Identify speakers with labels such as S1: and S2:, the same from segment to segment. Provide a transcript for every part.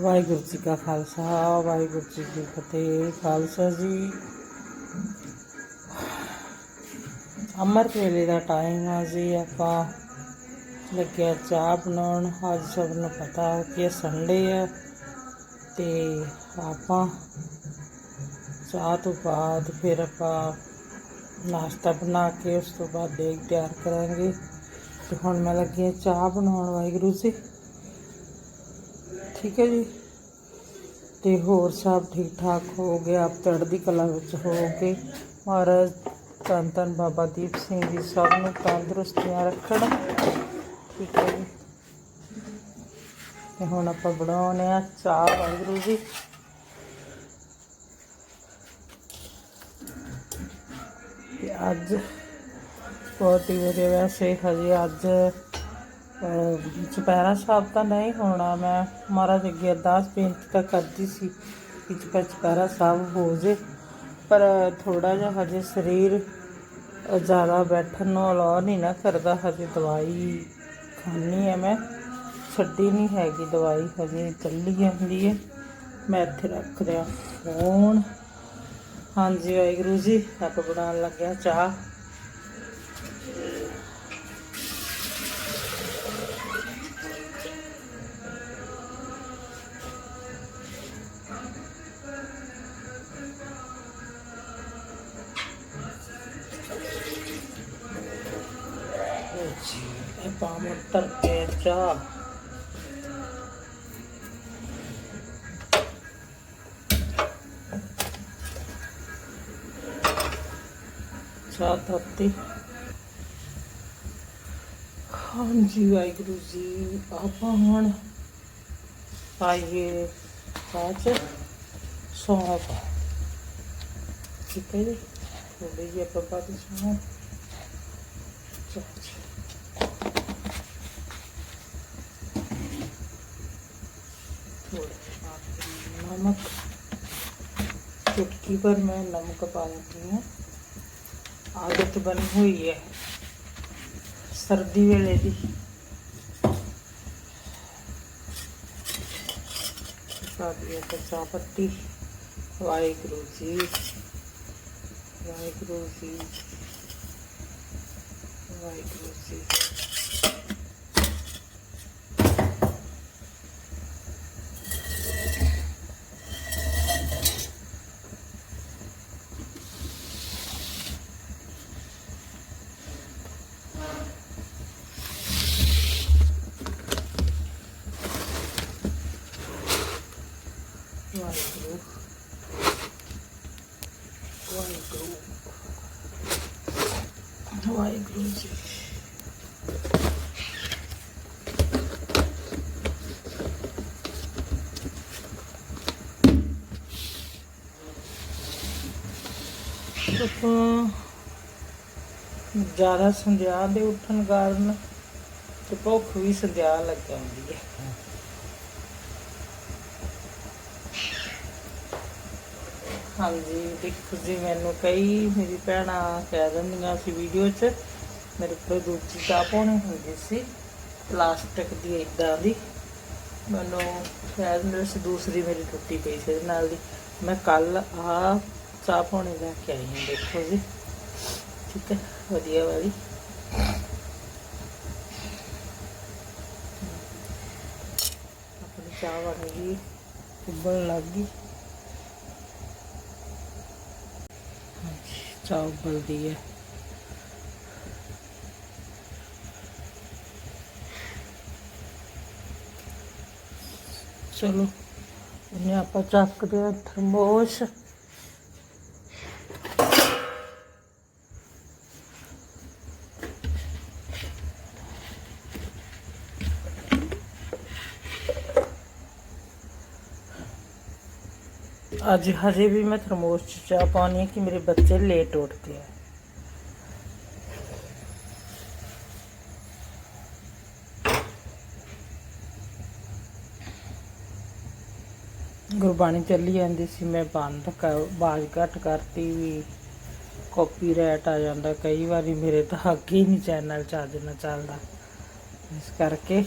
S1: ਵਾਹਿਗੁਰੂ ਜੀ ਕਾ ਖਾਲਸਾ, ਵਾਹਿਗੁਰੂ ਜੀ ਕੀ ਫਤਿਹ। ਖਾਲਸਾ ਜੀ। ਅਮਰ ਵੇਲੇ ਦਾ ਟਾਈਮ ਆ ਜੀ, ਆਪਾਂ ਲੱਗਿਆ ਚਾਹ ਬਣਾਉਣ। ਅੱਜ ਸਭ ਨੂੰ ਪਤਾ ਕਿ ਸੰਡੇ ਆ ਤੇ ਆਪਾਂ ਚਾਹ ਤੋਂ ਬਾਅਦ ਫਿਰ ਆਪਾਂ ਨਾਸ਼ਤਾ ਬਣਾ ਕੇ ਉਸ ਤੋਂ ਬਾਅਦ ਦੇਗ ਤਿਆਰ ਕਰਾਂਗੇ। ਤੇ ਹੁਣ ਮੈਂ ਲੱਗੀ ਹਾਂ ਚਾਹ ਬਣਾਉਣ, ਵਾਹਿਗੁਰੂ ਜੀ। ਠੀਕ ਹੈ ਜੀ। ਤੇ ਹੋਰ ਸਭ ਠੀਕ ਠਾਕ ਹੋ ਗਿਆ ਆਪ ਚੜ੍ਹਦੀ ਕਲਾ ਵਿੱਚ ਹੋ ਕੇ ਮਹਾਰਾਜ ਧੰਨ ਧੰਨ ਬਾਬਾ ਦੀਪ ਸਿੰਘ ਜੀ, ਸਭ ਨੂੰ ਤੰਦਰੁਸਤੀਆਂ ਰੱਖਣ। ਠੀਕ ਹੈ ਜੀ। ਤੇ ਹੁਣ ਆਪਾਂ ਬਣਾਉਣੇ ਆ ਚਾਹ, ਵਾਹਿਗੁਰੂ ਜੀ। ਤੇ ਅੱਜ ਬਹੁਤ ਹੀ ਵਧੀਆ, ਵੈਸੇ ਹਜੇ ਅੱਜ ਚੁਪਹਿਰਾ ਸਾਹਿਬ ਤਾਂ ਨਹੀਂ ਹੋਣਾ। ਮੈਂ ਮਹਾਰਾਜ ਅੱਗੇ ਅਰਦਾਸ ਬੇਨਤੀ ਤਾਂ ਕਰਦੀ ਸੀ ਕਿ ਚੁਪਹਿ- ਚੁਪਹਿਰਾ ਸਾਹਿਬ ਹੋ ਜੇ। ਪਰ ਥੋੜਾ ਜਿਹਾ ਹਜੇ ਸਰੀਰ ਜ਼ਿਆਦਾ ਬੈਠਣ ਨੂੰ ਅਲਾਉ ਨਹੀਂ ਨਾ ਕਰਦਾ। ਹਜੇ ਦਵਾਈ ਖਾਣੀ ਹੈ ਮੈਂ। ਛੱਡੀ ਨਹੀਂ ਹੈਗੀ ਦਵਾਈ। ਹਜੇ ਚੱਲੀ ਜਾਂਦੀ ਹੈ। ਮੈਂ ਇੱਥੇ ਰੱਖ ਦਿਆ ਫੋਨ। ਹਾਂਜੀ, ਵਾਹਿਗੁਰੂ ਜੀ ਆਪਾਂ ਬਣਾਉਣ ਲੱਗਿਆ ਚਾਹ। ਜੀ ਇਹ ਪਾਮਰ ਤਰ ਕੇ ਚਾਹ ਚਾਹ ਤੱਤੀ ਹਾਂਜੀ ਵਾਹਿਗੁਰੂ ਜੀ ਆਪਾਂ ਹੁਣ ਪਾਈਏ ਚਾਹ ਚ ਸੌਂਫ ਠੀਕ ਹੈ ਜੀ पर मैं नमक पा देती हूँ। आदत बनी हुई है। सर्दी वेले की पा पत्ती। वाहिगुरु जी। वाहिगुरु जी। वाहिगुरु जी। ਵਾਹਿਗੁਰੂ ਵਾਹਿਗੁਰੂ ਜੀ ਆਪਾਂ ਜ਼ਿਆਦਾ ਸੰਧਿਆ ਦੇ ਉੱਠਣ ਕਾਰਨ ਤੇ ਭੁੱਖ ਵੀ ਸੰਧਿਆ ਲੱਗ ਜਾਂਦੀ ਹੈ। ਹਾਂਜੀ ਦੇਖੋ ਜੀ ਮੈਨੂੰ ਕਈ ਮੇਰੀ ਭੈਣਾਂ ਕਹਿ ਦਿੰਦੀਆਂ ਸੀ ਵੀਡੀਓ 'ਚ, ਮੇਰੇ ਕੋਲ ਦੂਜੀ ਚਾਹ ਪਾਉਣੀ ਹੁੰਦੀ ਸੀ ਪਲਾਸਟਿਕ ਦੀ ਇਦਾਂ ਦੀ। ਮੈਨੂੰ ਸ਼ਾਇਦ ਮੇਰੇ ਸੀ ਦੂਸਰੀ ਮੇਰੀ ਟੁੱਟੀ ਪਈ ਸੀ ਇਹਦੇ ਨਾਲ ਦੀ। ਮੈਂ ਕੱਲ ਆ ਚਾਹ ਪਾਉਣੀ ਲੈ ਕੇ ਆਈ ਹਾਂ, ਦੇਖੋ ਜੀ। ਠੀਕ ਹੈ, ਵਧੀਆ ਵਾਲੀ। ਆਪਣੀ ਚਾਹ ਬਣ ਗਈ, ਉਬਲਣ ਲੱਗ ਗਈ। ਚਾਹ ਉਬਲਦੀ ਹੈ। ਚਲੋ ਇਹਨੇ ਆਪਾਂ ਚੱਕਦੇ ਹਾਂ ਥਰਮੋਸ ਅੱਜ ਹਜੇ ਵੀ ਮੈਂ ਥਰਮੋਸ ਚ ਚਾਹ ਪਾਉਣੀ ਹੈ ਕਿ ਮੇਰੇ ਬੱਚੇ ਲੇਟ ਉੱਠਦੇ ਆ। ਗੁਰਬਾਣੀ ਚੱਲੀ ਜਾਂਦੀ ਸੀ, ਮੈਂ ਬੰਦ ਕਰ ਬਾਜ ਘੱਟ ਕਰਤੀ ਵੀ ਕਾਪੀਰਾਈਟ ਆ ਜਾਂਦਾ। ਕਈ ਵਾਰੀ ਮੇਰੇ ਤਾਂ ਅੱਗੇ ਹੀ ਨਹੀਂ ਚੈਨਲ ਚੱਜ ਨਾਲ ਚੱਲਦਾ। ਇਸ ਕਰਕੇ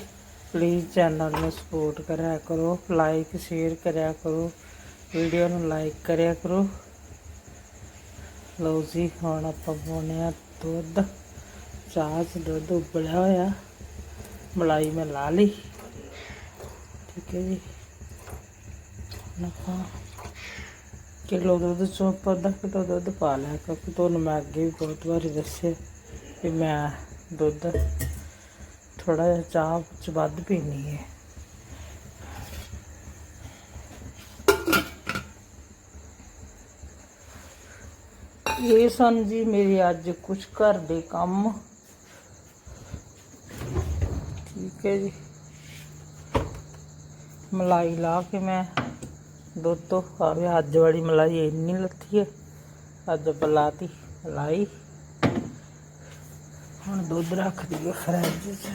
S1: ਪਲੀਜ਼ ਚੈਨਲ ਨੂੰ ਸਪੋਰਟ ਕਰਿਆ ਕਰੋ ਲਾਈਕ ਸ਼ੇਅਰ ਕਰਿਆ ਕਰੋ। ਵੀਡੀਓ ਨੂੰ ਲਾਈਕ ਕਰਿਆ ਕਰੋ। ਲਓ ਜੀ, ਹੁਣ ਆਪਾਂ ਪਾਉਂਦੇ ਆ ਦੁੱਧ। ਚਾਹ 'ਚ ਦੁੱਧ ਉਬਲਿਆ ਹੋਇਆ। ਮਲਾਈ ਮੈਂ ਲਾ ਲਈ। ਠੀਕ ਹੈ ਜੀ। ਹੁਣ ਆਪਾਂ ਕਿਲੋ ਦੁੱਧ ਚੋਂ ਆਪਾਂ ਅੱਧਾ ਕਿਲੋ ਦੁੱਧ ਪਾ ਲਿਆ ਕਿਉਂਕਿ ਤੁਹਾਨੂੰ ਮੈਂ ਅੱਗੇ ਵੀ ਬਹੁਤ ਵਾਰੀ ਦੱਸਿਆ ਕਿ ਮੈਂ ਦੁੱਧ ਥੋੜਾ ਜਿਹਾ ਚਾਹ ਚ ਵੱਧ ਪੀਣੀ ਹੈ। ਇਹ ਸਨ ਜੀ, ਮੇਰੇ ਅੱਜ ਕੁਝ ਘਰ ਦੇ ਕੰਮ। ਠੀਕ ਹੈ ਜੀ। ਮਲਾਈ ਲਾ ਕੇ ਮੈਂ ਦੁੱਧ ਤੋਂ ਆਵੇ ਅੱਜ ਵਾਲੀ ਮਲਾਈ ਇੰਨੀ ਲੱਥੀ ਹੈ। ਅੱਜ ਬਲਾਤੀ ਮਲਾਈ। ਹੁਣ ਦੁੱਧ ਰੱਖ ਦਈਏ ਫਰਿੱਜ 'ਚ।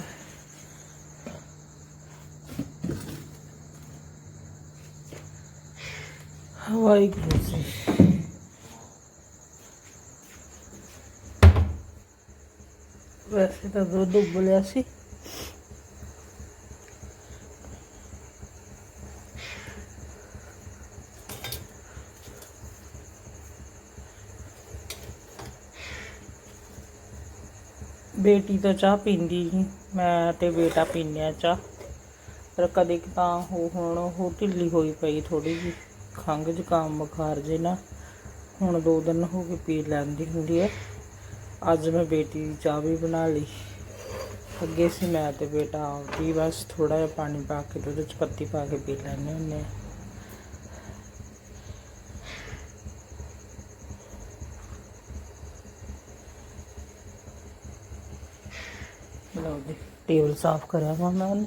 S1: ਵਾਹਿਗੁਰੂ ਜੀ। ਵੈਸੇ ਤਾਂ ਦੁੱਧ ਉਬਲਿਆ ਸੀ। ਬੇਟੀ ਤਾਂ ਚਾਹ ਪੀਂਦੀ ਸੀ, ਮੈਂ ਤੇ ਬੇਟਾ ਪੀਂਦੇ ਆ ਚਾਹ। ਪਰ ਕਦੇ ਤਾਂ ਉਹ ਹੁਣ ਉਹ ਢਿੱਲੀ ਹੋਈ ਪਈ ਥੋੜੀ ਜਿਹੀ, ਖੰਘ ਜ਼ੁਕਾਮ ਬੁਖਾਰ ਜੇ ਨਾ, ਹੁਣ ਦੋ ਦਿਨ ਹੋ ਕੇ ਪੀ ਲੈਂਦੀ ਹੁੰਦੀ ਹੈ ਅੱਜ ਮੈਂ ਬੇਟੀ ਦੀ ਚਾਹ ਵੀ ਬਣਾ ਲਈ। ਅੱਗੇ ਸੀ ਮੈਂ ਤੇ ਬੇਟਾ ਆਪਦੀ, ਬਸ ਥੋੜਾ ਜਿਹਾ ਪਾਣੀ ਪਾ ਕੇ ਦੁੱਧ ਚ ਪੱਤੀ ਪਾ ਕੇ ਪੀ ਲੈਂਦੇ ਹੁੰਦੇ ਆ। ਲਓ ਜੀ, ਟੇਬਲ ਸਾਫ਼ ਕਰਿਆ ਵਾ ਮੈਂ ਉਹਨੇ।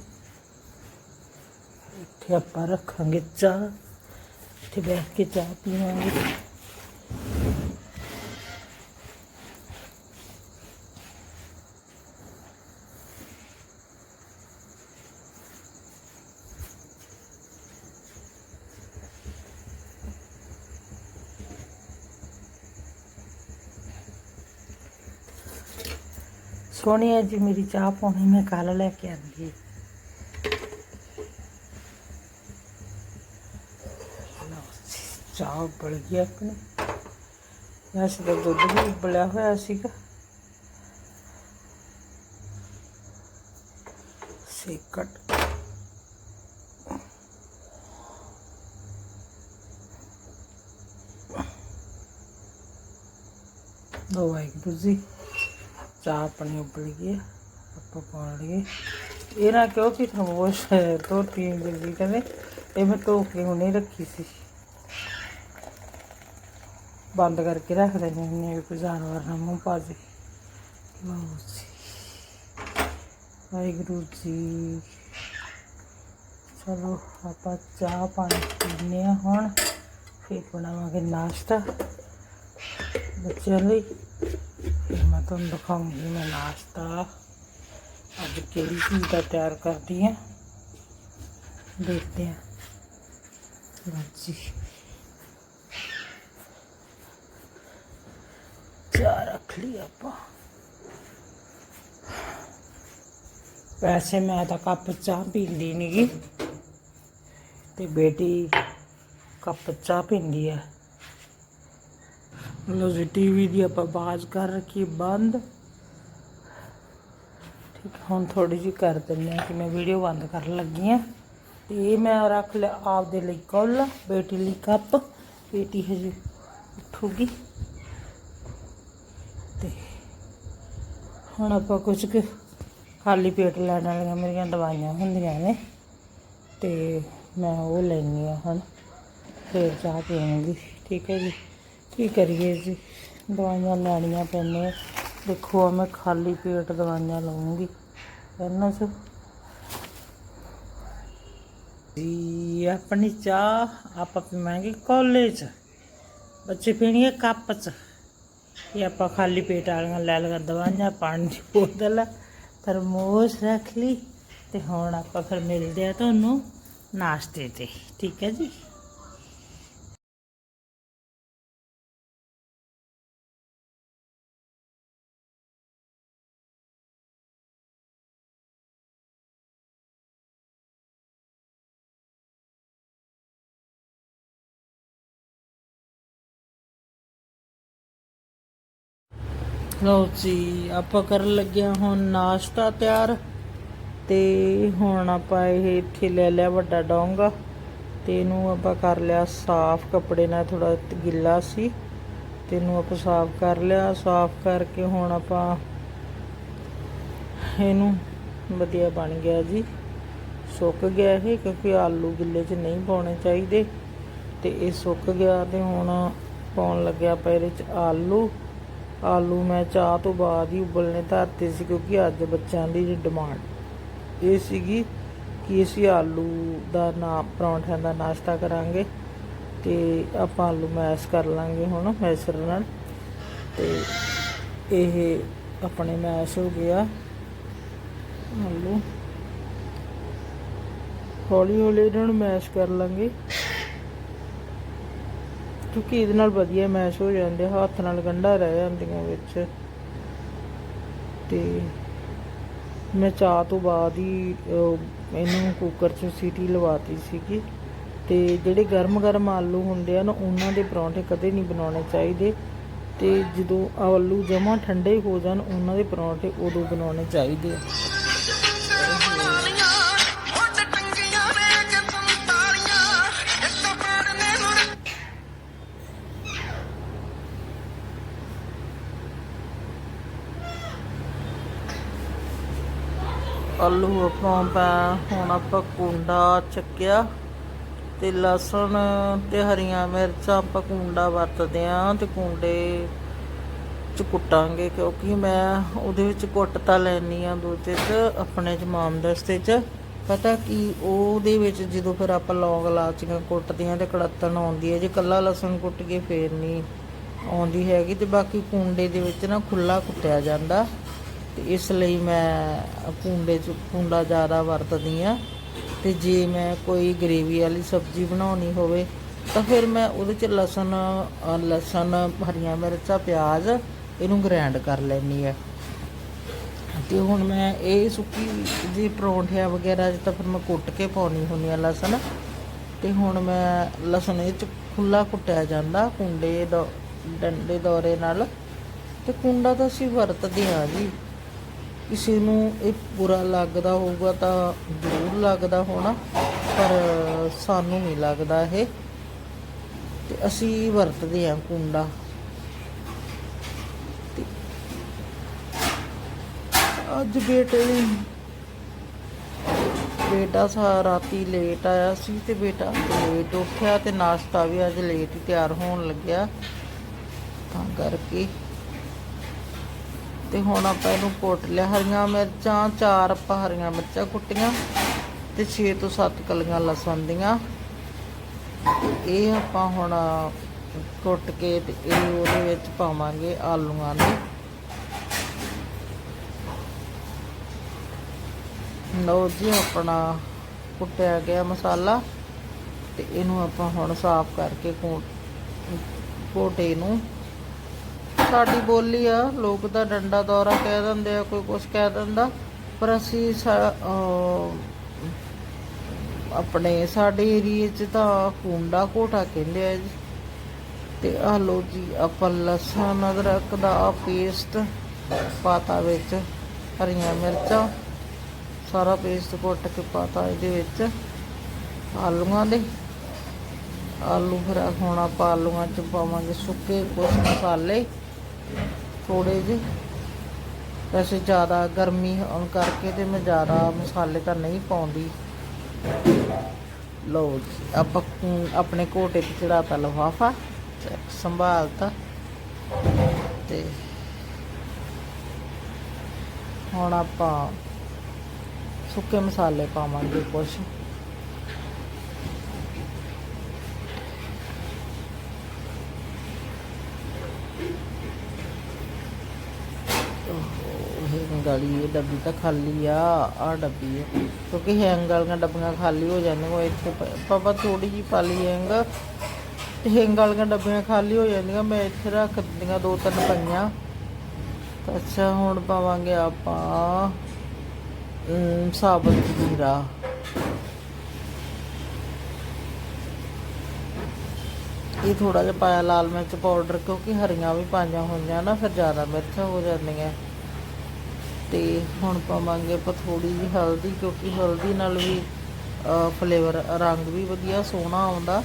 S1: ਇੱਥੇ ਆਪਾਂ ਰੱਖਾਂਗੇ ਚਾਹ, ਇੱਥੇ ਬੈਠ ਕੇ ਚਾਹ ਪੀਵਾਂਗੇ। ਸੋਹਣੀ ਜੀ ਮੇਰੀ ਚਾਹ ਪਾਉਣੀ ਮੈਂ ਕੱਲ ਲੈ ਕੇ ਆਂਦੀ ਲਓ ਜੀ, ਚਾਹ ਉਬਲ ਗਈ ਆਪਣੀ। ਵੈਸੇ ਤਾਂ ਦੁੱਧ ਵੀ ਉਬਲਿਆ ਹੋਇਆ ਸੀਗਾ। ਸੇਕਟ। ਦੋ ਵਾਹਿਗੁਰੂ ਜੀ। ਚਾਹ ਆਪਣੀ ਉਬਲ ਗਈ ਆਪਾਂ ਪਾਉਣ ਲਈਏ। ਇਹ ਨਾ ਕਿਉਂ ਕਿ ਥਰਮੋਸ ਧੋਤੀ ਜਲਦੀ ਕਹਿੰਦੇ, ਇਹ ਮੈਂ ਧੋ ਕੇ ਹੁਣੇ ਰੱਖੀ ਸੀ। ਬੰਦ ਕਰਕੇ ਰੱਖ ਦਿੰਦੇ ਹੁੰਦੇ ਵੀ ਕੋਈ ਜਾਨਵਰ ਨਾ ਮੂੰਹ ਪਾ ਦੇ। ਲਓ ਵਾਹਿਗੁਰੂ ਜੀ। ਚਲੋ, ਆਪਾਂ ਚਾਹ ਪਾਣੀ ਪੀਨੇ ਆ ਹੁਣ, ਫਿਰ ਬਣਾਵਾਂਗੇ ਨਾਸ਼ਤਾ। ਬੱਚਿਆਂ ਲਈ ਤੁਹਾਨੂੰ ਦਿਖਾਉਂਗੀ ਮੈਂ ਨਾਸ਼ਤਾ। ਅੱਜ ਕਿਹੜੀ ਚੀਜ਼ ਦਾ ਤਿਆਰ ਕਰਦੀ ਹਾਂ ਦੇਖਦੇ ਹਾਂ ਬੱਚੀ ਚਾਹ ਰੱਖ ਲਈ ਆਪਾਂ। ਵੈਸੇ ਮੈਂ ਤਾਂ ਕੱਪ ਚਾਹ ਪੀਂਦੀ ਨਹੀਂਗੀ ਤੇ ਬੇਟੀ ਕੱਪ ਚਾਹ ਪੀਂਦੀ ਹੈ ਲੋ ਜੀ ਟੀਵੀ ਦੀ ਆਪਾਂ ਬਾਜ਼ ਕਰ ਰੱਖੀ, ਬੰਦ। ਠੀਕ, ਹੁਣ ਥੋੜੀ ਜਿਹੀ ਕਰ ਦਿੰਦੇ ਆ ਕਿ ਮੈਂ ਵੀਡੀਓ ਬੰਦ ਕਰਨ ਲੱਗੀ ਆ ਤੇ ਇਹ ਮੈਂ ਰੱਖ ਲਿਆ ਆਪਦੇ ਲਈ ਕੌਲ, ਬੇਟੀ ਲਈ ਕੱਪ। ਬੇਟੀ ਹਜੇ ਉੱਠੂਗੀ। ਤੇ ਹੁਣ ਆਪਾਂ ਕੁਝ ਕੁ ਖਾਲੀ ਪੇਟ ਲੈਣ ਵਾਲੀਆਂ ਮੇਰੀਆਂ ਦਵਾਈਆਂ ਹੁੰਦੀਆਂ ਨੇ। ਤੇ ਮੈਂ ਉਹ ਲੈਣੀ ਆ ਹੁਣ, ਫਿਰ ਚਾਹ ਪੀਵਾਂਗੀ। ਠੀਕ ਹੈ ਜੀ। ਕੀ ਕਰੀਏ ਜੀ? ਦਵਾਈਆਂ ਲੈਣੀਆਂ ਪੈਂਦੀਆਂ। ਦੇਖੋ ਆ ਮੈਂ ਖਾਲੀ ਪੇਟ ਦਵਾਈਆਂ ਲਵਾਂਗੀ ਇਹਨਾਂ 'ਚ ਜੀ, ਆਪਣੀ ਚਾਹ ਆਪਾਂ ਪੀਵਾਂਗੇ ਕੋਲੇ 'ਚ। ਬੱਚੇ ਪੀਣਗੇ ਕੱਪ 'ਚ। ਇਹ ਆਪਾਂ ਖਾਲੀ ਪੇਟ ਵਾਲੀਆਂ ਲੈ ਲਗਾ ਦਵਾਈਆਂ, ਪਾਣੀ ਦੀ ਬੋਤਲ ਥਰਮੋਸ ਰੱਖ ਲਈ ਤੇ ਹੁਣ ਆਪਾਂ ਫਿਰ ਮਿਲਦੇ ਆ ਤੁਹਾਨੂੰ ਨਾਸ਼ਤੇ ਤੇ। ਠੀਕ ਹੈ ਜੀ? ਲਓ ਜੀ, ਆਪਾਂ ਕਰਨ ਲੱਗਿਆ ਹੁਣ ਨਾਸ਼ਤਾ ਤਿਆਰ। ਤੇ ਹੁਣ ਆਪਾਂ ਇਹ ਇੱਥੇ ਲੈ ਲਿਆ ਵੱਡਾ ਡੋਂਗਾ। ਤੇ ਇਹਨੂੰ ਆਪਾਂ ਕਰ ਲਿਆ ਸਾਫ਼ ਕੱਪੜੇ ਨਾਲ ਥੋੜਾ ਗਿੱਲਾ ਸੀ। ਤੇ ਇਹਨੂੰ ਆਪਾਂ ਸਾਫ਼ ਕਰ ਲਿਆ। ਸਾਫ਼ ਕਰਕੇ ਹੁਣ ਆਪਾਂ ਇਹਨੂੰ ਵਧੀਆ ਬਣ ਗਿਆ ਜੀ। ਸੁੱਕ ਗਿਆ ਇਹ ਕਿਉਂਕਿ ਆਲੂ ਗਿੱਲੇ 'ਚ ਨਹੀਂ ਪਾਉਣੇ ਚਾਹੀਦੇ। ਤੇ ਇਹ ਸੁੱਕ ਗਿਆ ਤੇ ਹੁਣ ਪਾਉਣ ਲੱਗਿਆ ਆਪਾਂ ਇਹਦੇ 'ਚ ਆਲੂ। ਆਲੂ ਮੈਂ ਚਾਹ ਤੋਂ ਬਾਅਦ ਹੀ ਉਬਲਨੇ ਧਰਤੇ ਸੀ ਕਿਉਂਕਿ ਅੱਜ ਬੱਚਿਆਂ ਦੀ ਡਿਮਾਂਡ ਇਹ ਸੀਗੀ ਕਿ ਅਸੀਂ ਆਲੂ ਦਾ ਨਾ, ਪਰੌਂਠਿਆਂ ਦਾ ਨਾਸ਼ਤਾ ਕਰਾਂਗੇ ਤੇ ਆਪਾਂ ਆਲੂ ਮੈਸ਼ ਕਰ ਲਾਂਗੇ ਹੁਣ ਮੈਸ਼ਰ ਨਾਲ ਤੇ ਇਹ ਆਪਣੇ ਮੈਸ਼ ਹੋ ਗਿਆ ਆਲੂ ਹੌਲੀ ਹੌਲੀ ਇਹਨਾਂ ਨੂੰ ਮੈਸ਼ ਕਰ ਲਾਂਗੇ। ਕਿਉਂਕਿ ਇਹਦੇ ਨਾਲ ਵਧੀਆ ਮੈਸ਼ ਹੋ ਜਾਂਦੇ ਆ, ਹੱਥ ਨਾਲ ਗੰਢਾ ਰਹਿ ਜਾਂਦੀਆਂ ਵਿੱਚ। ਤੇ ਮੈਂ ਚਾਹ ਤੋਂ ਬਾਅਦ ਹੀ ਇਹਨੂੰ ਕੁੱਕਰ 'ਚ ਸੀਟੀ ਲਵਾਤੀ ਸੀਗੀ। ਤੇ ਜਿਹੜੇ ਗਰਮ ਗਰਮ ਆਲੂ ਹੁੰਦੇ ਆ ਨਾ ਉਹਨਾਂ ਦੇ ਪਰੌਂਠੇ ਕਦੇ ਨਹੀਂ ਬਣਾਉਣੇ ਚਾਹੀਦੇ। ਤੇ ਜਦੋਂ ਆਲੂ ਜਮਾ ਠੰਡੇ ਹੋ ਜਾਣ ਉਹਨਾਂ ਦੇ ਪਰੌਂਠੇ ਉਦੋਂ ਬਣਾਉਣੇ ਚਾਹੀਦੇ ਆ। ਆਲੂ ਆਪਾਂ ਪਾ, ਹੁਣ ਆਪਾਂ ਕੁੰਡਾ ਚੱਕਿਆ ਤੇ ਲਸਣ ਤੇ ਹਰੀਆਂ ਮਿਰਚਾਂ ਆਪਾਂ ਕੁੰਡਾ ਵਰਤਦੇ ਆ ਤੇ ਕੁੰਡੇ ਚ ਕੁੱਟਾਂਗੇ ਕਿਉਂਕਿ ਮੈਂ ਉਹਦੇ ਵਿੱਚ ਕੁੱਟ ਤਾਂ ਲੈਣੀ ਆ ਦੂਜੇ ਚ, ਆਪਣੇ ਜਮਾਮ ਦਸਤੇ ਚ। ਪਤਾ ਕੀ, ਉਹਦੇ ਵਿੱਚ ਜਦੋਂ ਫਿਰ ਆਪਾਂ ਲੌਂਗ ਲਾਚੀਆਂ ਕੁੱਟਦੀਆਂ ਤੇ ਕੜਤਣ ਆਉਂਦੀ ਹੈ ਜੇ ਕੱਲਾ ਲਸਣ ਕੁੱਟ ਕੇ ਫੇਰ ਨਹੀਂ ਆਉਂਦੀ ਹੈਗੀ ਤੇ ਬਾਕੀ ਕੁੰਡੇ ਦੇ ਵਿੱਚ ਨਾ ਖੁੱਲਾ ਕੁੱਟਿਆ ਜਾਂਦਾ। ਤੇ ਇਸ ਲਈ ਮੈਂ ਕੁੰਡੇ ਚ ਕੁੰਡਾ ਜ਼ਿਆਦਾ ਵਰਤਦੀ ਆ ਤੇ ਜੇ ਮੈਂ ਕੋਈ ਗ੍ਰੇਵੀ ਵਾਲੀ ਸਬਜ਼ੀ ਬਣਾਉਣੀ ਹੋਵੇ ਤਾਂ ਫਿਰ ਮੈਂ ਉਹਦੇ ਚ ਲਸਣ ਅ, ਲਸਣ ਹਰੀਆਂ ਮਿਰਚਾਂ ਪਿਆਜ਼ ਇਹਨੂੰ ਗ੍ਰਾਈਂਡ ਕਰ ਲੈਣੀ ਆ ਤੇ ਹੁਣ ਮੈਂ ਇਹ ਸੁੱਕੀ ਜੀ ਪਰੌਂਠਿਆਂ ਵਗੈਰਾ 'ਚ ਤਾਂ ਫਿਰ ਮੈਂ ਕੁੱਟ ਕੇ ਪਾਉਣੀ ਹੁੰਦੀ ਆ ਲਸਣ। ਤੇ ਹੁਣ ਮੈਂ ਲਸਣ ਇਹ ਚ ਖੁੱਲਾ ਕੁੱਟਿਆ ਜਾਂਦਾ ਕੁੰਡੇ ਦਾ ਡੰਡੇ ਦੌਰੇ ਨਾਲ। ਤੇ ਕੁੰਡਾ ਤਾਂ ਅਸੀਂ ਵਰਤਦੇ ਆ ਜੀ। ਕਿਸੇ ਨੂੰ ਇਹ ਬੁਰਾ ਲੱਗਦਾ ਹੋਊਗਾ ਤਾਂ ਜ਼ਰੂਰ ਲੱਗਦਾ ਹੋਣਾ, ਪਰ ਸਾਨੂੰ ਨਹੀਂ ਲੱਗਦਾ ਇਹ। ਤੇ ਅਸੀਂ ਵਰਤਦੇ ਆ ਕੁੰਡਾ। ਅੱਜ ਬੇਟੇ ਨੇ ਬੇਟਾ ਸਾ ਰਾਤੀ ਲੇਟ ਆਇਆ ਸੀ ਤੇ ਬੇਟਾ ਲੇਟ ਉੱਠਿਆ ਤੇ ਨਾਸ਼ਤਾ ਵੀ ਅੱਜ ਲੇਟ ਹੀ ਤਿਆਰ ਹੋਣ ਲੱਗਿਆ। ਤਾਂ ਕਰਕੇ ਤੇ ਹੁਣ ਆਪਾਂ ਇਹਨੂੰ ਕੁੱਟ ਲਿਆ, ਹਰੀਆਂ ਮਿਰਚਾਂ, ਚਾਰ ਆਪਾਂ ਹਰੀਆਂ ਮਿਰਚਾਂ ਕੁੱਟੀਆਂ ਤੇ 6 ਤੋਂ 7 ਕਲੀਆਂ ਲਸਣ ਦੀਆਂ। ਇਹ ਆਪਾਂ ਹੁਣ ਕੁੱਟ ਕੇ ਤੇ ਇਹ ਉਹਦੇ ਵਿੱਚ ਪਾਵਾਂਗੇ ਆਲੂਆਂ ਨੂੰ। ਲਓ ਜੀ, ਆਪਣਾ ਕੁੱਟਿਆ ਗਿਆ ਮਸਾਲਾ ਤੇ ਇਹਨੂੰ ਆਪਾਂ ਹੁਣ ਸਾਫ਼ ਕਰਕੇ ਕੋ- ਕੋਟੇ ਨੂੰ ਸਾਡੀ ਬੋਲੀ ਆ, ਲੋਕ ਤਾਂ ਡੰਡਾ ਦੌਰਾ ਕਹਿ ਦਿੰਦੇ ਆ, ਕੋਈ ਕੁਛ ਕਹਿ ਦਿੰਦਾ। ਪਰ ਅਸੀਂ ਸਾ- ਆਪਣੇ ਸਾਡੇ ਏਰੀਏ 'ਚ ਤਾਂ ਕੁੰਡਾ ਕੋਟਾ ਕਹਿੰਦੇ ਆ ਜੀ। ਤੇ ਆ ਲੋ ਜੀ, ਆਪਾਂ ਲਸਣ, ਅਦਰਕ ਦਾ ਪੇਸਟ ਪਾਤਾ ਵਿੱਚ, ਹਰੀਆਂ ਮਿਰਚਾਂ, ਸਾਰਾ ਪੇਸਟ ਕੁੱਟ ਕੇ ਪਾਤਾ ਇਹਦੇ ਵਿੱਚ, ਆਲੂਆਂ ਦੇ। ਆਲੂ ਫਿਰ ਹੁਣ ਆਪਾਂ ਆਲੂਆਂ ਚ ਪਾਵਾਂਗੇ ਸੁੱਕੇ ਕੁਛ ਮਸਾਲੇ। ਥੋੜੇ ਜਿਹੇ। ਵੈਸੇ ਜ਼ਿਆਦਾ ਗਰਮੀ ਹੋਣ ਕਰਕੇ ਤੇ ਮੈਂ ਜ਼ਿਆਦਾ ਮਸਾਲੇ ਤਾਂ ਨਹੀਂ ਪਾਉਂਦੀ। ਲਓ ਜੀ, ਆਪਾਂ ਆਪਣੇ ਕੋਟੇ ਤੇ ਚੜਾਤਾ ਲਫਾਫਾ ਸੰਭਾਲਤਾ। ਤੇ ਹੁਣ ਆਪਾਂ ਸੁੱਕੇ ਮਸਾਲੇ ਪਾਵਾਂਗੇ ਕੁਛ ਹੈਂਗ ਵਾਲੀ ਇਹ ਡੱਬੀ ਤਾਂ ਖਾਲੀ ਆ ਆ ਡੱਬੀ ਹੈ ਕਿਉਂਕਿ ਹੈਂਗ ਵਾਲੀਆਂ ਡੱਬੀਆਂ ਖਾਲੀ ਹੋ ਜਾਂਦੀਆਂ ਉਹ ਇੱਥੇ ਪਾਪਾ ਥੋੜੀ ਜੀ ਪਾ ਲਈ ਹੈਂਗ ਹੈਂਗ ਵਾਲੀਆਂ ਡੱਬੀਆਂ ਖਾਲੀ ਹੋ ਜਾਂਦੀਆਂ ਮੈਂ ਇੱਥੇ ਰੱਖ ਦਿੰਦੀਆਂ ਦੋ ਤਿੰਨ ਪਈਆਂ। ਅੱਛਾ ਹੁਣ ਪਾਵਾਂਗੇ ਆਪਾਂ ਅਮ, ਸਾਬਤ ਜੀਰਾ। ਇਹ ਥੋੜਾ ਜਿਹਾ ਪਾਇਆ ਲਾਲ ਮਿਰਚ ਪਾਊਡਰ ਕਿਉਂਕਿ ਹਰੀਆਂ ਵੀ ਪਾਈਆਂ ਹੋਈਆਂ ਨਾ ਫਿਰ ਜ਼ਿਆਦਾ ਮਿਰਚਾਂ ਹੋ ਜਾਂਦੀਆਂ। ਤੇ ਹੁਣ ਪਾਵਾਂਗੇ ਆਪਾਂ ਥੋੜੀ ਜਿਹੀ ਹਲਦੀ, ਕਿਉਂਕਿ ਹਲਦੀ ਨਾਲ ਵੀ ਫਲੇਵਰ ਰੰਗ ਵੀ ਵਧੀਆ ਸੋਹਣਾ ਆਉਂਦਾ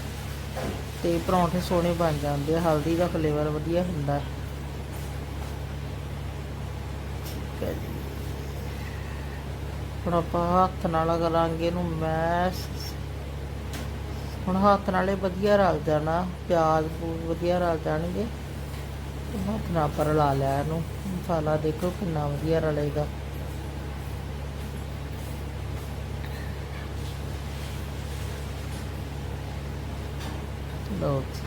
S1: ਤੇ ਪਰੌਂਠੇ ਸੋਹਣੇ ਬਣ ਜਾਂਦੇ ਆ, ਹਲਦੀ ਦਾ ਫਲੇਵਰ ਵਧੀਆ ਹੁੰਦਾ। ਠੀਕ ਹੈ ਜੀ। ਹੁਣ ਆਪਾਂ ਹੱਥ ਨਾਲ ਕਰਾਂਗੇ ਇਹਨੂੰ ਮੈਸ਼। ਹੁਣ ਹੱਥ ਨਾਲੇ ਵਧੀਆ ਰਲ ਜਾਣਾ, ਪਿਆਜ਼ ਪੂਜ਼ ਵਧੀਆ ਰਲ ਜਾਣਗੇ। ਹੱਥ ਨਾਲ ਪਰ ਲਾ ਲਿਆ ਇਹਨੂੰ। ਮਸਾਲਾ ਦੇਖੋ ਕਿੰਨਾ ਵਧੀਆ ਰਲੇਗਾ ਲਓ ਜੀ।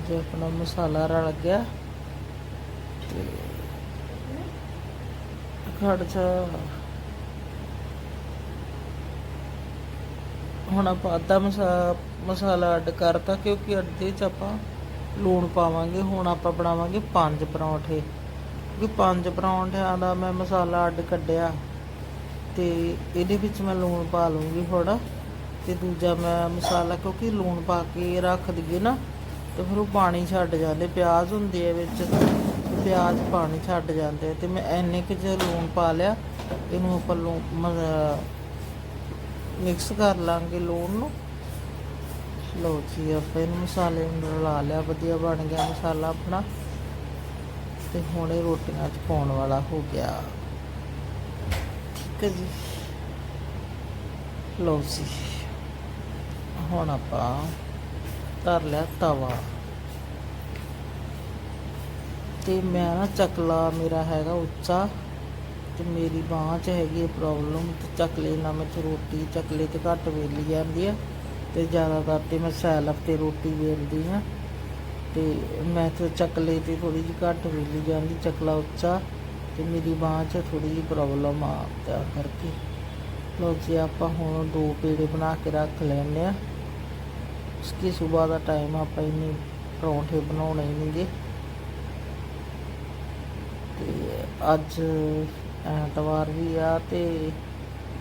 S1: ਜੀ ਆਪਣਾ ਮਸਾਲਾ ਰਲ ਗਿਆ ਖੜ ਜਾ। ਹੁਣ ਆਪਾਂ ਅੱਧਾ ਮਸਾ, ਮਸਾਲਾ ਅੱਡ ਕਰਤਾ, ਕਿਉਂਕਿ ਅੱਧੇ ਚ ਆਪਾਂ ਲੂਣ ਪਾਵਾਂਗੇ। ਹੁਣ ਆਪਾਂ ਬਣਾਵਾਂਗੇ ਪੰਜ ਪਰੌਂਠੇ। ਕਿ ਪੰਜ ਪਰੌਂਠਿਆਂ ਦਾ ਮੈਂ ਮਸਾਲਾ ਅੱਡ ਕੱਢਿਆ। ਤੇ ਇਹਦੇ ਵਿੱਚ ਮੈਂ ਲੂਣ ਪਾ ਲੂੰਗੀ ਥੋੜਾ ਤੇ ਦੂਜਾ ਮੈਂ ਮਸਾਲਾ, ਕਿਉਂਕਿ ਲੂਣ ਪਾ ਕੇ ਰੱਖ ਦਈਏ ਨਾ, ਤੇ ਫਿਰ ਉਹ ਪਾਣੀ ਛੱਡ ਜਾਂਦੇ। ਪਿਆਜ਼ ਹੁੰਦੇ ਆ ਵਿੱਚ। ਪਿਆਜ਼ ਪਾਣੀ ਛੱਡ ਜਾਂਦੇ ਆ ਤੇ ਮੈਂ ਐਨੇ ਕਿ ਜੇ ਲੂਣ ਪਾ ਲਿਆ, ਇਹਨੂੰ ਆਪਾਂ ਲੂਣ ਮਿਕਸ ਕਰ ਲਾਂਗੇ ਲੂਣ ਨੂੰ। ਲਓ ਜੀ, ਆਪਾਂ ਇਹਨੂੰ ਮਸਾਲੇ ਨੂੰ ਰਲਾ ਲਿਆ, ਵਧੀਆ ਬਣ ਗਿਆ ਮਸਾਲਾ ਆਪਣਾ। ਤੇ ਹੁਣ ਇਹ ਰੋਟੀਆਂ 'ਚ ਪਾਉਣ ਵਾਲਾ ਹੋ ਗਿਆ। ਠੀਕ ਹੈ ਜੀ। ਲਓ ਜੀ, ਹੁਣ ਆਪਾਂ ਧਰ ਲਿਆ ਤਵਾ। ਤੇ ਮੈਂ ਨਾ ਚਕਲਾ ਮੇਰਾ ਹੈਗਾ ਉੱਚਾ ਤੇ ਮੇਰੀ ਬਾਂਹ 'ਚ ਹੈਗੀ ਹੈ ਪ੍ਰੋਬਲਮ ਤੇ ਚਕਲੇ ਨਾਲ ਮੈਂ ਰੋਟੀ, ਚਕਲੇ ਤੇ ਘੱਟ ਵੇਲੀ ਜਾਂਦੀ ਆ ਤੇ ਜ਼ਿਆਦਾਤਰ ਤੇ ਮੈਂ ਸੈਲਫ ਤੇ ਰੋਟੀ ਵੇਲਦੀ ਹਾਂ ਤੇ ਮੈਂ ਤੇ ਚਕਲੇ ਤੇ ਥੋੜੀ ਜਿਹੀ ਘੱਟ ਵੇਲੀ ਜਾਂਦੀ, ਚਕਲਾ ਉੱਚਾ ਤੇ ਮੇਰੀ ਬਾਂਹ 'ਚ ਥੋੜੀ ਜਿਹੀ ਪ੍ਰੋਬਲਮ ਆ ਤਾਂ ਕਰਕੇ। ਲੋ ਜੀ, ਆਪਾਂ ਹੁਣ ਦੋ ਪੇੜੇ ਬਣਾ ਕੇ ਰੱਖ ਲੈਣੇ ਆ। ਉਸਕੀ ਸਵੇਰ ਦਾ ਟਾਈਮ ਆਪਾਂ ਇੰਨੇ ਪਰੌਂਠੇ ਬਣਾਉਣੇ ਨਹੀਂਗੇ ਤੇ ਅੱਜ ਐਤਵਾਰ ਵੀ ਆ ਤੇ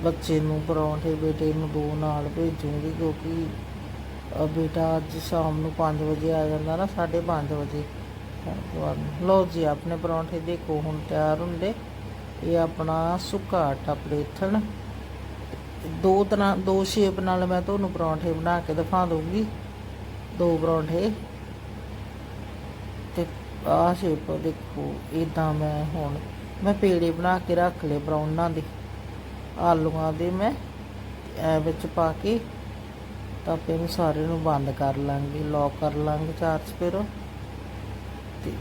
S1: ਬੱਚੇ ਨੂੰ, ਪਰੌਂਠੇ ਬੇਟੇ ਨੂੰ ਦੋ ਨਾਲ ਭੇਜੂੰਗੀ ਕਿਉਂਕਿ ਬੇਟਾ ਅੱਜ ਸ਼ਾਮ ਨੂੰ 5 ਵਜੇ ਆ ਜਾਂਦਾ ਨਾ 5:30 ਵਜੇ ਐਤਵਾਰ ਨੂੰ। ਲਓ ਜੀ, ਆਪਣੇ ਪਰੌਂਠੇ ਦੇਖੋ, ਹੁਣ ਤਿਆਰ ਹੁੰਦੇ। ਇਹ ਆਪਣਾ ਸੁੱਕਾ ਆਟਾ ਪਲੇਥਣ। ਦੋ ਤਰ੍ਹਾਂ, ਦੋ ਸ਼ੇਪ ਨਾਲ ਮੈਂ ਤੁਹਾਨੂੰ ਪਰੌਂਠੇ ਬਣਾ ਕੇ ਦਿਖਾ ਦਊਂਗੀ। ਦੋ ਪਰੌਂਠੇ। ਆਹ ਸ਼ੇਪ ਦੇਖੋ ਇਦਾਂ ਮੈਂ ਹੁਣ ਮੈਂ ਪੇੜੇ ਬਣਾ ਕੇ ਰੱਖ ਲਏ ਬਰਾਉਨਾਂ ਦੇ। ਆਲੂਆਂ ਦੇ ਮੈਂ ਐ ਵਿੱਚ ਪਾ ਕੇ ਤਾਂ ਫਿਰ ਇਹਨੂੰ ਸਾਰੇ ਨੂੰ ਬੰਦ ਕਰ ਲਾਂਗੇ ਲੌਕ ਕਰ ਲਾਂਗੇ ਚਾਰ ਚਪੇਰੋ ਤੇ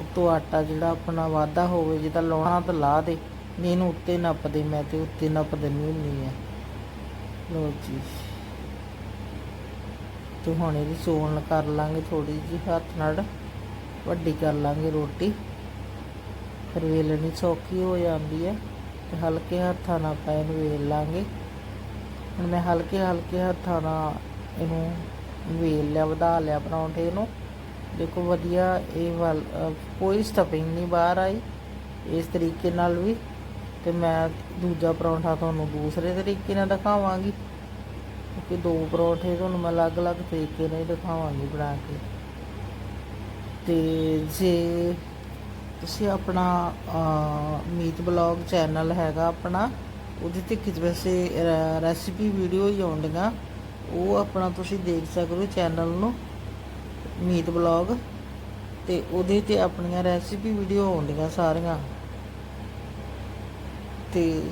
S1: ਉੱਤੋਂ ਆਟਾ ਜਿਹੜਾ ਆਪਣਾ ਵਾਧਾ ਹੋਵੇ, ਜਿਹਦਾ ਲਾਉਣਾ ਤਾਂ ਲਾ ਦੇ, ਨਹੀਂ ਇਹਨੂੰ ਉੱਤੇ ਨੱਪ ਦੇ ਮੈਂ ਤੇ ਉੱਤੇ ਨੱਪ ਦਿੰਦੀ ਹੁੰਦੀ ਆ ਲੋ ਜੀ। ਤੇ ਹੁਣ ਇਹਦੀ ਚੋਣ ਕਰ ਲਾਂਗੇ ਥੋੜੀ ਜਿਹੀ ਹੱਥ ਨਾਲ। ਵੱਡੀ ਕਰ ਲਾਂਗੇ ਰੋਟੀ। ਫਿਰ ਵੇਲਣੀ ਸੌਖੀ ਹੋ ਜਾਂਦੀ ਹੈ ਤੇ ਹਲਕੇ ਹੱਥਾਂ ਨਾਲ ਆਪਾਂ ਇਹਨੂੰ ਵੇਲ ਲਾਂਗੇ। ਹੁਣ ਮੈਂ ਹਲਕੇ ਹਲਕੇ ਹੱਥਾਂ ਨਾਲ ਇਹਨੂੰ ਵੇਲ ਲਿਆ, ਵਧਾ ਲਿਆ ਪਰੌਂਠੇ ਨੂੰ। ਦੇਖੋ ਵਧੀਆ ਇਹ ਵੱਲ ਕੋਈ ਸਟਫਿੰਗ ਨਹੀਂ ਬਾਹਰ ਆਈ ਇਸ ਤਰੀਕੇ ਨਾਲ ਵੀ। ਤੇ ਮੈਂ ਦੂਜਾ ਪਰੌਂਠਾ ਤੁਹਾਨੂੰ ਦੂਸਰੇ ਤਰੀਕੇ ਨਾਲ ਦਿਖਾਵਾਂਗੀ। ਕਿਉਂਕਿ ਦੋ ਪਰੌਂਠੇ ਤੁਹਾਨੂੰ ਮੈਂ ਅਲੱਗ-ਅਲੱਗ ਤਰੀਕੇ ਨਾਲ ਹੀ ਦਿਖਾਵਾਂਗੀ ਬਣਾ ਕੇ। ਤੇ ਜੇ ਤੁਸੀਂ ਆਪਣਾ ਮੀਤ ਬਲੌਗ ਚੈਨਲ ਹੈਗਾ ਆਪਣਾ, ਉਹਦੇ ਤੇ ਕਿਸ ਵੈਸੇ ਰੈਸਿਪੀ ਵੀਡੀਓ ਹੀ ਆਉਂਦੀਆਂ, ਉਹ ਆਪਣਾ ਤੁਸੀਂ ਦੇਖ ਸਕਦੇ ਹੋ ਚੈਨਲ ਨੂੰ, ਮੀਤ ਬਲੌਗ ਤੇ ਉਹਦੇ ਤੇ ਆਪਣੀਆਂ ਰੈਸਿਪੀ ਵੀਡੀਓ ਆਉਂਦੀਆਂ ਸਾਰੀਆਂ। ਤੇ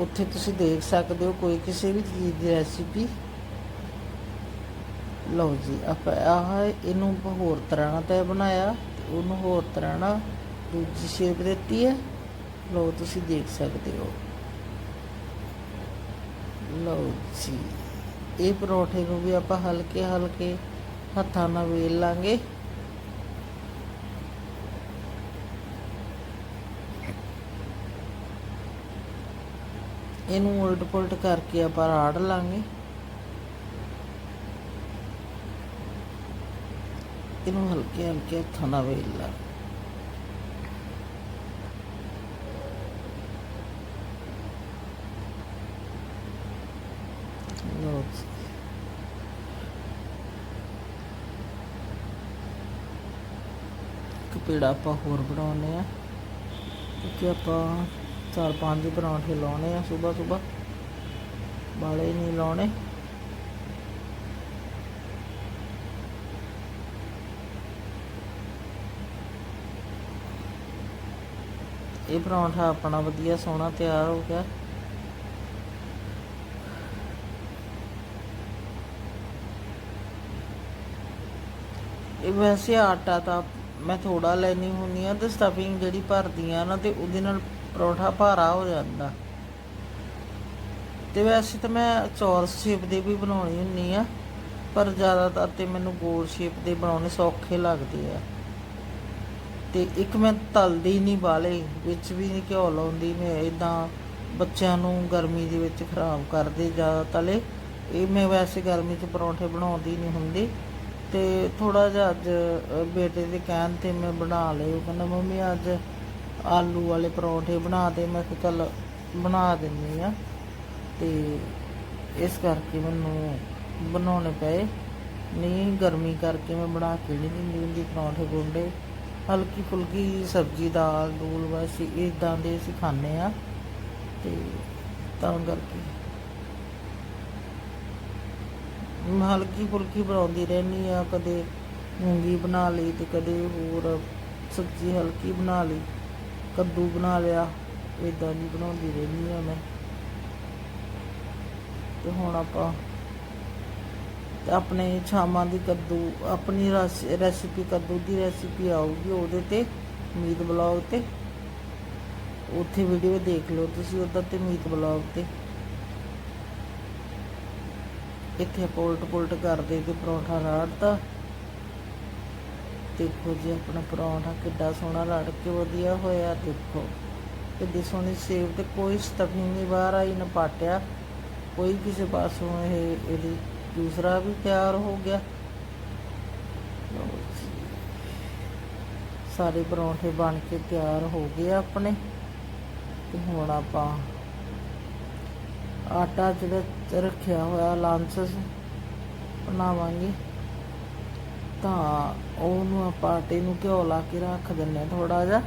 S1: ਉੱਥੇ ਤੁਸੀਂ ਦੇਖ ਸਕਦੇ ਹੋ ਕੋਈ ਕਿਸੇ ਵੀ ਚੀਜ਼ ਦੀ ਰੈਸਿਪੀ ਲਓ ਜੀ, ਆਪਾਂ ਆਹ ਇਹਨੂੰ ਹੋਰ ਤਰ੍ਹਾਂ ਨਾਲ ਤਾਂ ਬਣਾਇਆ, ਉਹਨੂੰ ਹੋਰ ਤਰ੍ਹਾਂ ਨਾਲ ਦੂਜੀ ਸ਼ੇਪ ਦਿੱਤੀ ਹੈ। ਲਓ ਤੁਸੀਂ ਦੇਖ ਸਕਦੇ ਹੋ। ਲਓ ਜੀ, ਇਹ ਪਰੌਂਠੇ ਨੂੰ ਵੀ ਆਪਾਂ ਹਲਕੇ ਹਲਕੇ ਹੱਥਾਂ ਨਾਲ ਵੇਲ ਲਾਂਗੇ। ਇਹਨੂੰ ਉਲਟ ਪੁਲਟ ਕਰਕੇ ਆਪਾਂ ਰਾੜ ਲਾਂਗੇ। ਇਹਨੂੰ ਹਲਕੇ ਹਲਕੇ ਹੱਥਾਂ ਨਾਲ ਵੇਲ ਲਾ। ਲਓ ਜੀ। ਪੇੜਾ ਆਪਾਂ ਹੋਰ ਬਣਾਉਨੇ ਆ ਕਿਉਂਕਿ ਆਪਾਂ ਚਾਰ ਪੰਜ ਪਰੌਂਠੇ ਲਾਉਣੇ ਆ ਸਵੇਰ ਸਵੇਰ ਬਾਲੇ ਨਹੀਂ ਲਾਉਣੇ। ਇਹ ਪਰੌਂਠਾ ਆਪਣਾ ਵਧੀਆ ਸੋਹਣਾ ਤਿਆਰ ਹੋ ਗਿਆ। ਇਹ ਵੈਸੇ ਆਟਾ ਤਾਂ ਮੈਂ ਥੋੜਾ ਲੈਣੀ ਹੁੰਦੀ ਆ ਤੇ ਸਟਫਿੰਗ ਜਿਹੜੀ ਭਰਦੀ ਆ ਨਾ ਤੇ ਉਹਦੇ ਨਾਲ ਪਰੌਂਠਾ ਭਾਰਾ ਹੋ ਜਾਂਦਾ। ਤੇ ਵੈਸੇ ਤਾਂ ਮੈਂ ਚੌਰਸ ਸ਼ੇਪ ਦੇ ਵੀ ਬਣਾਉਣੀ ਹੁੰਨੀ ਆ ਪਰ ਜ਼ਿਆਦਾਤਰ ਤੇ ਮੈਨੂੰ ਗੋਲ ਸ਼ੇਪ ਦੇ ਬਣਾਉਣੇ ਸੌਖੇ ਲੱਗਦੇ ਆ। ਤੇ ਇੱਕ ਮੈਂ ਤਲਦੀ ਨਹੀਂ ਬਾਲੇ, ਵਿੱਚ ਵੀ ਨਹੀਂ ਘਿਓ ਲਾਉਂਦੀ ਮੈਂ ਇਦਾਂ ਬੱਚਿਆਂ ਨੂੰ ਗਰਮੀ ਦੇ ਵਿੱਚ ਖਰਾਬ ਕਰਦੇ ਜ਼ਿਆਦਾ ਤਲੇ ਇਹ ਮੈਂ ਵੈਸੇ ਗਰਮੀ 'ਚ ਪਰੌਂਠੇ ਬਣਾਉਂਦੀ ਨਹੀਂ ਹੁੰਦੀ ਤੇ ਥੋੜਾ ਜਿਹਾ ਅੱਜ ਬੇਟੇ ਦੇ ਕਹਿਣ ਤੇ ਮੈਂ ਬਣਾ ਲਏ, ਉਹ ਕਹਿੰਦਾ, ਮੰਮੀ, ਅੱਜ ਆਲੂ ਵਾਲੇ ਪਰੌਂਠੇ ਬਣਾ ਦੇ। ਮੈਂ ਕਿਹਾ, ਚੱਲ ਬਣਾ ਦਿੰਦੀ ਆ। ਤੇ ਇਸ ਕਰਕੇ ਮੈਨੂੰ ਬਣਾਉਣੇ ਪਏ। ਨਹੀਂ, ਗਰਮੀ ਕਰਕੇ ਮੈਂ ਬਣਾ ਕੇ ਨਹੀਂ ਦਿੰਦੀ ਹੁੰਦੀ ਪਰੌਂਠੇ ਗੁੰਡੇ। ਹਲਕੀ ਫੁਲਕੀ ਸਬਜ਼ੀ, ਦਾਲ, ਦੂਲ ਬਸ ਇਦਾਂ ਦੇ ਅਸੀਂ ਖਾਂਦੇ ਆ ਤੇ ਤਾਂ ਕਰਕੇ। ਹਲਕੀ ਫੁਲਕੀ ਬਣਾਉਂਦੀ ਰਹਿੰਦੀ ਆ ਕਦੇ ਮੂੰਗੀ ਬਣਾ ਲਈ ਤੇ ਕਦੇ ਹੋਰ ਸਬਜ਼ੀ ਹਲਕੀ ਬਣਾ ਲਈ, ਕੱਦੂ ਬਣਾ ਲਿਆ ਇਦਾਂ ਦੀ ਬਣਾਉਂਦੀ ਰਹਿੰਦੀ ਆ ਮੈਂ। ਤੇ ਹੁਣ ਆਪਾਂ ਆਪਣੇ ਸ਼ਾਮਾਂ ਦੀ ਕੱਦੂ, ਆਪਣੀ ਰੈਸਿਪੀ ਕੱਦੂ ਦੀ ਰੈਸਿਪੀ ਆਊਗੀ, ਉਹਦੇ ਤੇ ਮੀਤ ਬਲੌਗ ਤੇ। ਉੱਥੇ ਵੀਡੀਓ ਦੇਖ ਲਓ ਤੁਸੀਂ ਉਧਰ ਤੇ ਮੀਤ ਬਲੌਗ ਤੇ। ਇੱਥੇ ਪੋਲਟ ਪੋਲਟ ਕਰਦੇ ਤੇ ਪਰੌਂਠਾ ਰਾੜਤਾ। ਦੇਖੋ ਜੀ ਆਪਣਾ ਪਰੌਂਠਾ ਕਿੱਡਾ ਸੋਹਣਾ ਰੜ ਕੇ ਵਧੀਆ ਹੋਇਆ, ਦੇਖੋ। ਕਿੱਡੀ ਸੋਹਣੀ ਸੇਵ ਤੇ ਕੋਈ ਸਟਫਿੰਗ ਨਹੀਂ ਬਾਹਰ ਆਈ, ਨਾ ਪਾਟਿਆ। ਕੋਈ ਕਿਸੇ ਪਾਸੋਂ ਇਹ, ਇਹਦੀ ਦੂਸਰਾ ਵੀ ਤਿਆਰ ਹੋ ਗਿਆ। ਸਾਰੇ ਪਰੌਂਠੇ ਬਣ ਕੇ ਤਿਆਰ ਹੋ ਗਏ ਆਪਣੇ। ਤੇ ਹੁਣ ਆਪਾਂ ਆਟਾ ਜਿਹੜਾ ਰੱਖਿਆ ਹੋਇਆ ਲਾਂਸਸ ਬਣਾਵਾਂਗੇ। ਤਾਂ ਉਹਨੂੰ ਆਪਾਂ ਆਟੇ ਨੂੰ ਘਿਓ ਲਾ ਕੇ ਰੱਖ ਦਿੰਨੇ ਆ ਥੋੜਾ ਜਿਹਾ।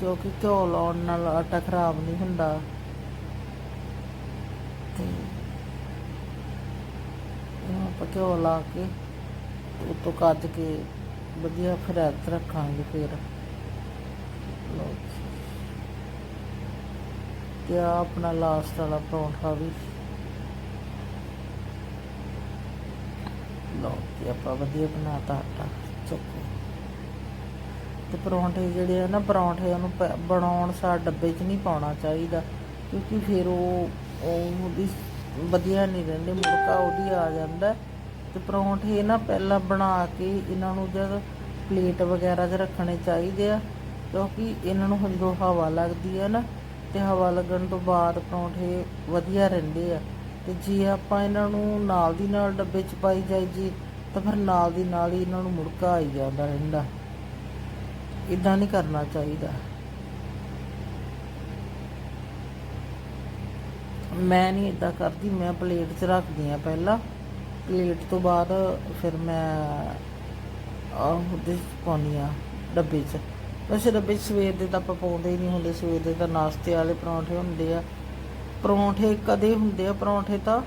S1: ਕਿਉਂਕਿ ਘਿਓ ਲਾਉਣ ਨਾਲ ਆਟਾ ਖਰਾਬ ਨਹੀਂ ਹੁੰਦਾ। ਤੇ ਆਪਾਂ ਘਿਓ ਲਾ ਕੇ ਉਤੋਂ ਕੱਜ ਕੇ ਵਧੀਆ ਫਰੈਤ ਰੱਖਾਂਗੇ ਫਿਰ। ਲਓ ਤੇ ਆਹ ਆਪਣਾ ਲਾਸਟ ਵਾਲਾ ਪਰੌਂਠਾ ਵੀ। ਲਓ ਜੀ, ਆਪਾਂ ਵਧੀਆ ਬਣਾਤਾ ਆਟਾ ਚੁੱਕੋ ਤੇ ਪਰੌਂਠੇ ਜਿਹੜੇ ਆ ਨਾ, ਪਰੌਂਠੇ ਉਹਨੂੰ ਬਣਾਉਣ ਸਾਰ ਡੱਬੇ 'ਚ ਨਹੀਂ ਪਾਉਣਾ ਚਾਹੀਦਾ, ਕਿਉਂਕਿ ਫਿਰ ਉਹ ਉਹ ਉਹਦੀ ਵਧੀਆ ਨਹੀਂ ਰਹਿੰਦੇ, ਮੁੜਕਾ ਉਹਦੀ ਆ ਜਾਂਦਾ। ਤੇ ਪਰੌਂਠੇ ਨਾ ਪਹਿਲਾਂ ਬਣਾ ਕੇ ਇਹਨਾਂ ਨੂੰ ਜਦ ਪਲੇਟ ਵਗੈਰਾ 'ਚ ਰੱਖਣੇ ਚਾਹੀਦੇ ਆ, ਕਿਉਂਕਿ ਇਹਨਾਂ ਨੂੰ ਜਦੋਂ ਹਵਾ ਲੱਗਦੀ ਹੈ ਨਾ, ਤੇ ਹਵਾ ਲੱਗਣ ਤੋਂ ਬਾਅਦ ਪਰੌਂਠੇ ਵਧੀਆ ਰਹਿੰਦੇ ਆ। ਤੇ ਜੇ ਆਪਾਂ ਇਹਨਾਂ ਨੂੰ ਨਾਲ ਦੀ ਨਾਲ ਡੱਬੇ 'ਚ ਪਾਈ ਜਾਈ ਜੀ ਤਾਂ ਫਿਰ ਨਾਲ ਦੀ ਨਾਲ ਹੀ ਇਹਨਾਂ ਨੂੰ ਮੁੜਕਾ ਆਈ ਜਾਂਦਾ ਰਹਿੰਦਾ। ਇਦਾਂ ਨਹੀਂ ਕਰਨਾ ਚਾਹੀਦਾ। ਮੈਂ ਨਹੀਂ ਇਦਾਂ ਕਰਦੀ, ਮੈਂ ਪਲੇਟ 'ਚ ਰੱਖਦੀ ਆ ਪਹਿਲਾਂ। ਪਲੇਟ ਤੋਂ ਬਾਅਦ ਫਿਰ ਮੈਂ ਉਹਦੇ 'ਚ ਪਾਉਂਦੀ ਆ ਡੱਬੇ 'ਚ। ਵੈਸੇ ਡੱਬੇ 'ਚ ਸਵੇਰ ਦੇ ਤਾਂ ਆਪਾਂ ਪਾਉਂਦੇ ਹੀ ਨਹੀਂ ਹੁੰਦੇ, ਸਵੇਰ ਦੇ ਤਾਂ ਨਾਸ਼ਤੇ ਵਾਲੇ ਪਰੌਂਠੇ ਹੁੰਦੇ ਆ। ਪਰੌਂਠੇ ਕਦੇ ਹੁੰਦੇ ਆ ਪਰੌਂਠੇ ਤਾਂ,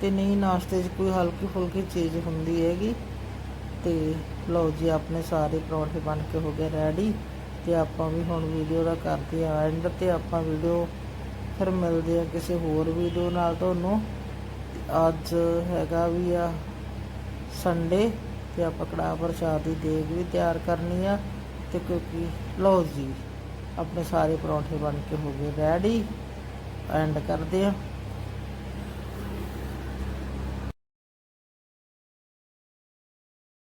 S1: ਤੇ ਨਹੀਂ ਨਾਸ਼ਤੇ 'ਚ ਕੋਈ ਹਲਕੀ ਫੁਲਕੀ ਚੀਜ਼ ਹੁੰਦੀ ਹੈਗੀ। ਤੇ ਲਓ ਜੀ, ਆਪਣੇ ਸਾਰੇ ਪਰੌਂਠੇ ਬਣ ਕੇ ਹੋ ਗਏ ਰੈਡੀ ਤੇ ਆਪਾਂ ਵੀ ਹੁਣ ਵੀਡੀਓ ਦਾ ਕਰਦੇ ਆ ਐਂਡ ਤੇ ਆਪਾਂ ਵੀਡੀਓ ਫਿਰ ਮਿਲਦੇ ਆ ਕਿਸੇ ਹੋਰ ਵੀਡੀਓ ਨਾਲ ਤੁਹਾਨੂੰ। ਅੱਜ ਹੈਗਾ ਵੀ ਆ ਸੰਡੇ ਤੇ ਆਪਾਂ ਕੜਾਹ ਪ੍ਰਸ਼ਾਦ ਦੀ ਦੇਗ ਵੀ ਤਿਆਰ ਕਰਨੀ ਆ ਤੇ ਕਿਉਂਕਿ ਲਓ ਜੀ, ਆਪਣੇ ਸਾਰੇ ਪਰੌਂਠੇ ਬਣ ਕੇ ਹੋ ਗਏ ਰੈਡੀ ਐਂਡ ਕਰਦੇ ਆ।